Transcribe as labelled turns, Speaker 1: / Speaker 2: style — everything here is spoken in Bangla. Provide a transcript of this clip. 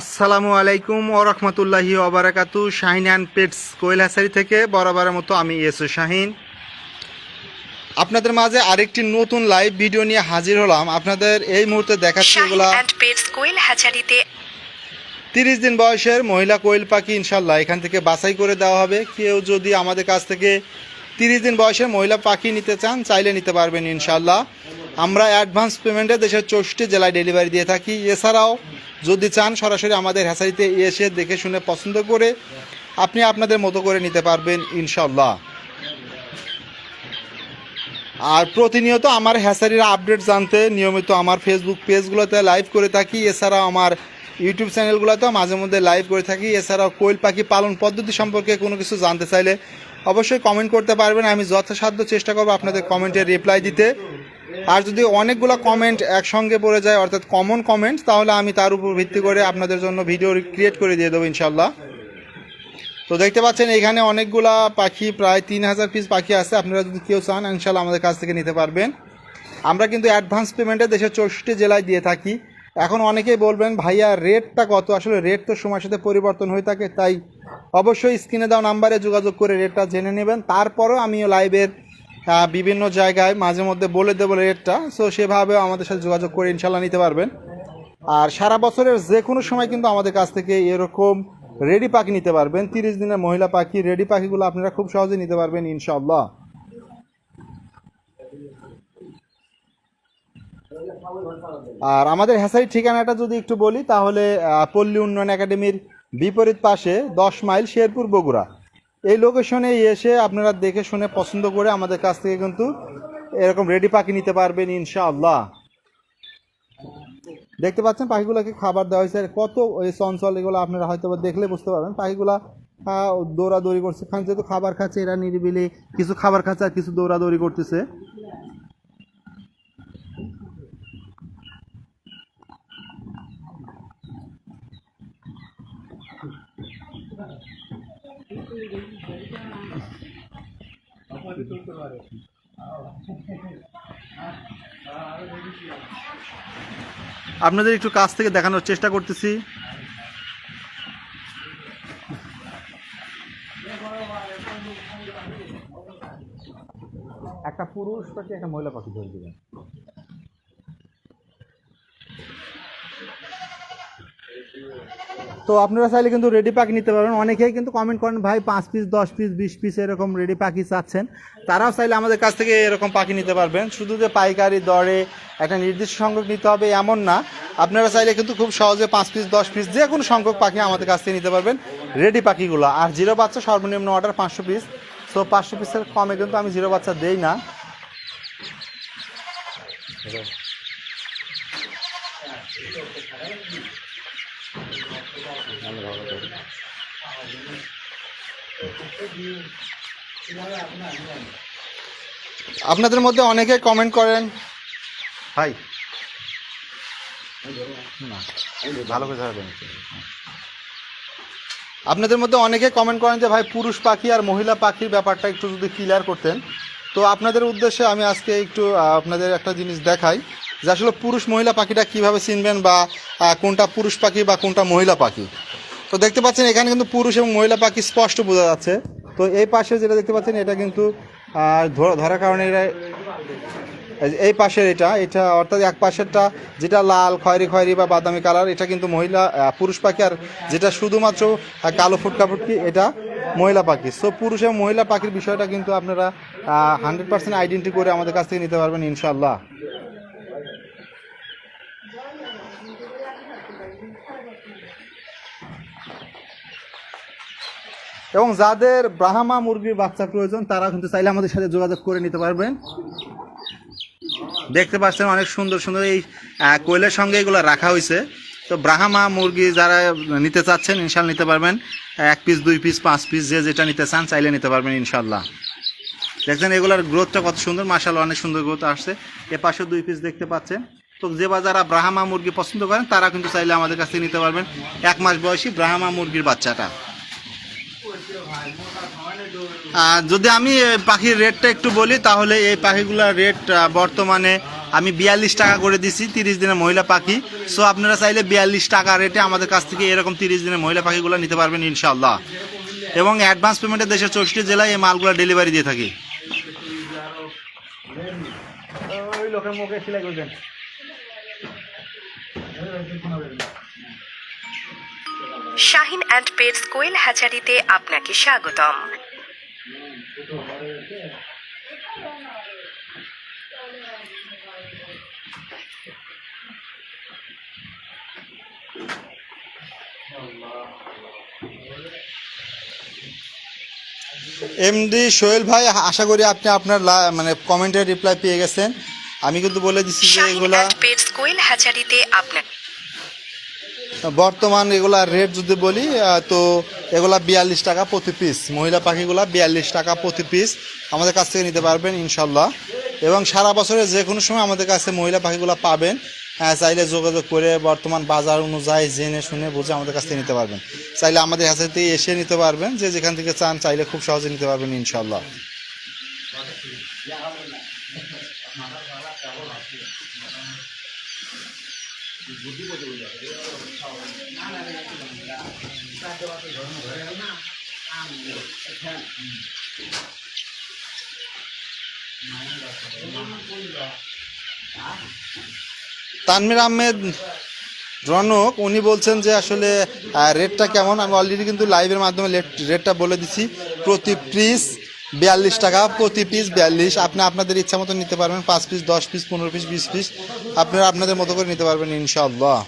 Speaker 1: আসসালামু আলাইকুম ও রহমতুল্লাহি ওবরাকাতু শাহিন অ্যান্ড পেটস কৈলাসারি থেকে বরাবরের মতো আমি এসো শাহিন। আপনাদের মাঝে আরেকটি নতুন লাইভ ভিডিও নিয়ে হাজির হলাম। আপনাদের এই মুহূর্তে দেখাচ্ছি এগুলা তিরিশ দিন বয়সের মহিলা কোয়েল পাখি ইনশাল্লাহ এখান থেকে বাছাই করে দেওয়া হবে। কেউ যদি আমাদের কাছ থেকে তিরিশ দিন বয়সের মহিলা পাখি নিতে চান চাইলে নিতে পারবেন ইনশাল্লাহ আমরা অ্যাডভান্স পেমেন্টে দেশের চৌষট্টি জেলায় ডেলিভারি দিয়ে থাকি। এছাড়াও যদি চান সরাসরি আমাদের হ্যাসারিতে এসে দেখে শুনে পছন্দ করে আপনি আপনাদের মতো করে নিতে পারবেন ইনশাল্লাহ আর প্রতিনিয়ত আমার হ্যাসারির আপডেট জানতে নিয়মিত আমার ফেসবুক পেজগুলোতে লাইভ করে থাকি। এছাড়াও আমার ইউটিউব চ্যানেলগুলোতেও মাঝে মধ্যে লাইভ করে থাকি। এছাড়াও কোয়েল পাখি পালন পদ্ধতি সম্পর্কে কোনো কিছু জানতে চাইলে অবশ্যই কমেন্ট করতে পারবেন। আমি যথাসাধ্য চেষ্টা করব আপনাদের কমেন্টের রিপ্লাই দিতে। আর যদি অনেকগুলো কমেন্ট একসঙ্গে পড়ে যায়, অর্থাৎ কমন কমেন্ট তাহলে আমি তার উপর ভিত্তি করে আপনাদের জন্য ভিডিও ক্রিয়েট করে দিয়ে দেবো ইনশাল্লাহ তো দেখতে পাচ্ছেন, এখানে অনেকগুলা পাখি, প্রায় তিন হাজার পিস পাখি আছে। আপনারা যদি কেউ চান ইনশাল্লাহ আমাদের কাছ থেকে নিতে পারবেন। আমরা কিন্তু অ্যাডভান্স পেমেন্টে দেশের চৌষট্টি জেলায় দিয়ে থাকি। এখন অনেকেই বলবেন, ভাইয়া রেটটা কত? আসলে রেট তো সময়ের সাথে পরিবর্তন হয়ে থাকে, তাই অবশ্যই স্ক্রিনে দেওয়া নাম্বারে যোগাযোগ করে রেটটা জেনে নেবেন। তারপরেও আমিও লাইভের বিভিন্ন জায়গায় মাঝে মধ্যে বলে দেবো রেটটা। সো সেভাবেও আমাদের সাথে যোগাযোগ করে ইনশাল্লাহ নিতে পারবেন। আর সারা বছরের যে কোনো সময় কিন্তু আমাদের কাছ থেকে এরকম রেডি পাখি নিতে পারবেন। তিরিশ দিনের মহিলা পাখি, রেডি পাখিগুলো আপনারা খুব সহজে নিতে পারবেন ইনশাল্লাহ আর আমাদের হ্যাসারির ঠিকানাটা যদি একটু বলি, তাহলে পল্লী উন্নয়ন একাডেমির বিপরীত পাশে দশ মাইল শেরপুর বগুড়া। এই লোকেশনে এসে আপনারা দেখে শুনে পছন্দ করে আমাদের কাছ থেকে কিন্তু এরকম রেডি পাখি নিতে পারবেন ইনশাআল্লাহ। দেখতে পাচ্ছেন পাখিগুলোকে খাবার দেওয়া হয়েছে। কত ওই চঞ্চল এগুলো আপনারা হয়তো দেখলে বুঝতে পারবেন। পাখিগুলা দৌড়াদৌড়ি করছে। খান যেহেতু খাবার খাচ্ছে, এরা নিরিবিলি কিছু খাবার খাচ্ছে আর কিছু দৌড়াদৌড়ি করতেছে। আপনাদের একটু কাছ থেকে দেখানোর চেষ্টা করতেছি। একটা পুরুষ পাখি একটা মহিলা পাখি ধরে দিবেন। তো আপনারা চাইলে কিন্তু রেডি পাখি নিতে পারবেন অনেকেই কিন্তু কমেন্ট করেন, ভাই, পাঁচ পিস দশ পিস বিশ পিস এরকম রেডি পাখি চাচ্ছেন। তারাও চাইলে আমাদের কাছ থেকে এরকম পাখি নিতে পারবেন। শুধু যে পাইকারি দরে একটা নির্দিষ্ট সংখ্যক নিতে হবে এমন না। আপনারা চাইলে কিন্তু খুব সহজে পাঁচ পিস দশ পিস যে কোনো সংখ্যক পাখি আমাদের কাছ থেকে নিতে পারবেন রেডি পাখিগুলো আর জিরো বাচ্চা সর্বনিম্ন অর্ডার পাঁচশো পিস সো পাঁচশো পিসের কমে কিন্তু আমি জিরো বাচ্চা দেই না। আপনাদের মধ্যে অনেকে কমেন্ট করেন। ভাই। না। ভালো করে আপনাদের মধ্যে অনেকে কমেন্ট করেন যে ভাই পুরুষ পাখি আর মহিলা পাখির ব্যাপারটা একটু যদি ক্লিয়ার করতেন। তো আপনাদের উদ্দেশ্যে আমি আজকে একটু আপনাদের একটা জিনিস দেখাই। যে আসলে পুরুষ মহিলা পাখিটা কীভাবে চিনবেন বা কোনটা পুরুষ পাখি বা কোনটা মহিলা পাখি? তো দেখতে পাচ্ছেন, এখানে কিন্তু পুরুষ এবং মহিলা পাখি স্পষ্ট বোঝা যাচ্ছে। তো এই পাশে যেটা দেখতে পাচ্ছেন, এটা কিন্তু ধরা- ধরার কারণে এরা, এই পাশের এটা এটা অর্থাৎ এক পাশেরটা যেটা লাল, খয়েরি খয়েরি বা বাদামি কালার, এটা কিন্তু মহিলা পুরুষ পাখি, আর যেটা শুধুমাত্র কালো ফুটকা ফুটকি, এটা মহিলা পাখি। সো পুরুষ এবং মহিলা পাখির বিষয়টা কিন্তু আপনারা হান্ড্রেড পার্সেন্ট আইডেন্টি করে আমাদের কাছ থেকে নিতে পারবেন ইনশাল্লাহ এবং যাদের ব্রাহ্মা মুরগির বাচ্চা প্রয়োজন, তারা কিন্তু চাইলে আমাদের সাথে যোগাযোগ করে নিতে পারবেন। দেখতে পাচ্ছেন অনেক সুন্দর সুন্দর এই কোয়েলের সঙ্গে এগুলো রাখা হয়েছে। তো ব্রাহ্মা মুরগি যারা নিতে চাচ্ছেন, ইনশাল্লাহ নিতে পারবেন। এক পিস দুই পিস পাঁচ পিস যে যেটা নিতে চান চাইলে নিতে পারবেন, ইনশাল্লাহ। দেখছেন এগুলোর গ্রোথটা কত সুন্দর মাসাল অনেক সুন্দর গ্রোথ আসছে। এ পাশে দুই পিস দেখতে পাচ্ছেন। তো যে বা যারা ব্রাহ্মা মুরগি পছন্দ করেন, তারা কিন্তু চাইলে আমাদের কাছ থেকে নিতে পারবেন। এক মাস বয়সী ব্রাহ্মা মুরগির বাচ্চাটা। যদি আমি পাখির রেটটা একটু বলি তাহলে এই পাখিগুলোর রেট বর্তমানে আমি বিয়াল্লিশ টাকা করে দিছি তিরিশ দিনের মহিলা পাখি। সো আপনারা চাইলে বিয়াল্লিশ টাকা রেটে আমাদের কাছ থেকে এরকম তিরিশ দিনের মহিলা পাখিগুলো নিতে পারবেন ইনশাল্লাহ এবং অ্যাডভান্স পেমেন্টে দেশের চৌষট্টি জেলায় এই মালগুলো ডেলিভারি দিয়ে থাকি।
Speaker 2: শাহিন অ্যান্ড পেটস কোয়েল হ্যাচারিতে আপনাকে স্বাগতম।
Speaker 1: এমডি সোহেল ভাই আশা করি আপনি আপনার মানে কমেন্টের রিপ্লাই পেয়ে গেছেন। আমি কিন্তু বলে দিচ্ছি যে এগুলা বর্তমান এগুলা রেট যদি বলি তো এগুলা বিয়াল্লিশ টাকা প্রতি পিস মহিলা পাখিগুলা বিয়াল্লিশ টাকা প্রতি পিস আমাদের কাছ থেকে নিতে পারবেন ইনশাল্লাহ। এবং সারা বছরে যে কোনো সময় আমাদের কাছে মহিলা পাখিগুলা পাবেন। হ্যাঁ, চাইলে যোগাযোগ করে বর্তমান বাজার অনুযায়ী জেনে শুনে বুঝে আমাদের কাছ থেকে নিতে পারবেন। চাইলে আমাদের থেকে এসে নিতে পারবেন যে যেখান থেকে চান চাইলে খুব সহজে নিতে পারবেন ইনশাল্লাহ তানমির আহমেদ রনক, উনি বলছেন যে আসলে রেটটা কেমন? আমি অলরেডি কিন্তু লাইভের মাধ্যমে রেটটা বলে দিচ্ছি প্রতি পিস বিয়াল্লিশ টাকা, প্রতি পিস বিয়াল্লিশ। আপনি আপনাদের ইচ্ছা মতো নিতে পারবেন, পাঁচ পিস দশ পিস পনেরো পিস বিশ পিস আপনারা আপনাদের মতো করে নিতে পারবেন ইনশাআল্লাহ।